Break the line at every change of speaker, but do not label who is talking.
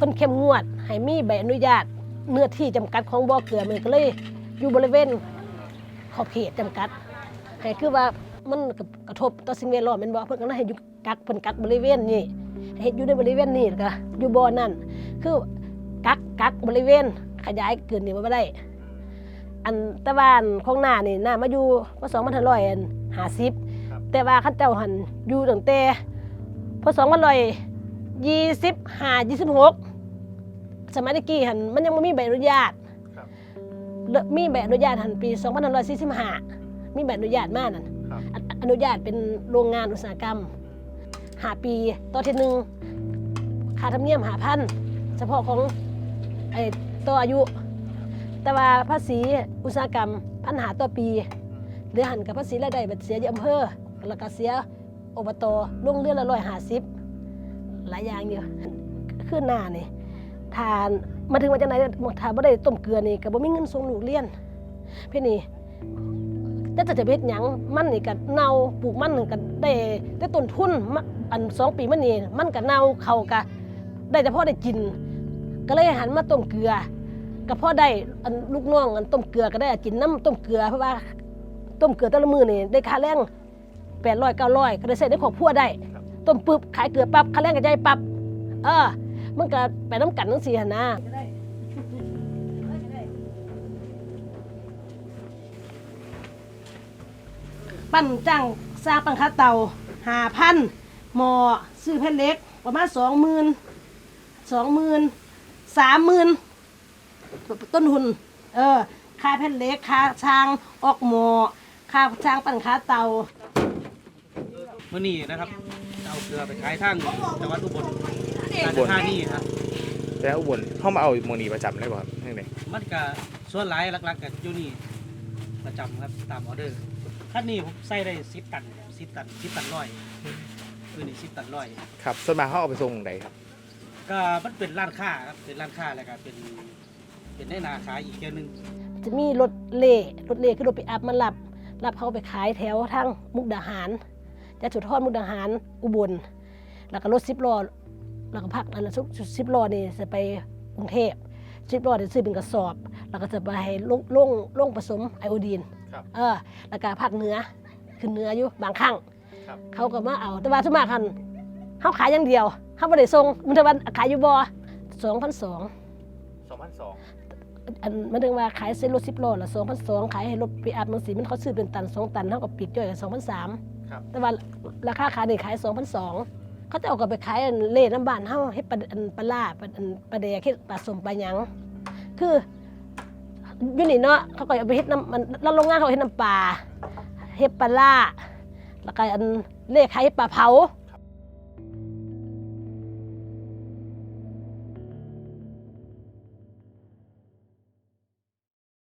พิ่นเข้มงวดให้มีใบอนุญาตเนื้อที่จำกัดของบ่อเกลือมันก็เลยอยู่บริเวณขอบเขตจำกัดให้คือว่ามันกระทบต่อสิ่งแวดล้อมแม่นบ่เพิ่นก็เลยให้อยู่กักเพิ่นกักบริเวณนี้ให้เฮ็ดอยู่ในบริเวณนี้แล้วก็อยู่บ่อนั่นคือกักกักบริเวณขยายเกินนี่บ่ได้ อันแตะวาอันของหน้านี่หน้ามาอยู่พศ2550
ครับ
แต่ว่าเข้าเจ้าหันอยู่ตั้งแต่พศ2525 26สมัยตะกี้หันมันยังไม่มีใบอนุญาต
ครับ
เริ่มมีใบอนุญาตหันปี2545มีใบอนุญาตมานั่น
ครับ
ออนุญาตเป็นโรงงานอุตสาหกรรมหาปีต่อทีหนึ่งค่าธรรมเนียมหาพันเฉพาะของไอ้ต่ออายุ แต่ว่าภาษีอุตสาหกรรมพันหาต่อปีหรือหันกับภาษีรายได้บัตรเสียอยู่อำเภอแล้วก็เสียอบตลงเรือนละร้อยห้าสิบ หลายอย่างอยู่ขึ้นหน้านี่ทานมาถึงวันจังไหนถ้าบ่ได้ต้มเกลือนี่ก็บ่มีเงินส่งลูกเรียนเพี่นี่แต่จะจะเฮ็ดหยังมันนี่ก็เน่าปลูกมันก็ได้ได้ต้นทุนอันสองปีมันนี่มันก็เน่าเขาก็ได้แต่พอได้กิน ก็เลยหันมาต้มเกลือก็พอได้อันลูกน้องอันต้มเกลือก็ได้กินน้ำต้มเกลือเพราะว่าต้มเกลือแต่ละมือนี่ได้ค่าแรงแปดร้อยเก้าร้อยก็ได้ใช้ในครอบครัวได้ ต้มปึ๊บขายเกลือปั๊บค่าแรงก็ได้ปั๊บเออ มันก็ไปน้ำกันทั้งสี่หันนะปั้นจ้างสร้างปังคัดเตาหาพันหมอซื้อแผ่นเหล็ก ประมาณสองหมื่นสองหมื่นสามหมื่นต้นทุนเออค่าแผ่นเหล็กค่าช่างออกหมอค่าช่างปั้นคัดเตา
เมื่อนี้นะครับ เอาเกลือไปขายทางจังหวัดอุบลราชธานีครับ
แล้วอุบลเข้ามาเอาโมนีประจำได้ป่ะครับที่ไหน
มันก็ส่วนหลายหลักๆกับอยู่นี่ประจำครับตามออเดอร์คันนี้ผมใส่ได้สิบตันสิบตันสิบตันร้อยคือนี่สิบตันร้อย
ครับส่วนมากเขาเอาไปส่งไหนครับ
ก็มันเป็นร้านค้าครับเป็นร้านค้าแล้วก็เป็นเป็นในนาขายอีกเที่ยวหนึง
จะมีรถเล่รถเล่คือรถไปอัพมารับรับเขาไปขายแถวทางมุกดาหาร จะจุดทอดมุกดาหารอุบล แล้วก็รถสิบล้อแล้วก็พักอันนั้นสิบล้อนี่จะไปกรุงเทพสิบล้อจะซื้อเป็นกระสอบ แล้วก็จะไปให้ลงลงลงผสมไอโอดีน
ครับ
เออแล้วก็ภาคเหนือขึ้นเหนืออยู่บางครั้ง
ครับ
เขาก็มาเอาแต่ว่าสวนมากคันเขาขายอย่างเดียวเขาไม่ได้ส่งมันจะวันขายอยู่บ่สองพันสอง
สองพันสอง
อันมันถึงว่าขายเส้นรถสิบโลละสองพันสองขายให้รถปีอัดมันสีมันเขาซื้อเป็นตันสองตันเท่ากับปิดย่อยกันสองพันสาม
ครับ
แต่ว่าราคาขายนี่ขายสองพันสองเขาจะเอากลับไปขายอันเล่น้ำบานเฮาเฮ็ดปลาอันปลาล่าปลาอันปลาแดกเฮ็ดปลาสมปลาหยังคืออยู่นี่เนาะเขาก็เอาไปเฮ็ดน้ำมันแล้วโรงงานเขาเฮ็ดน้ำปลาเฮ็ดปลาล่าแล้วก็อันเล่ขายเฮ็ดปลาเผา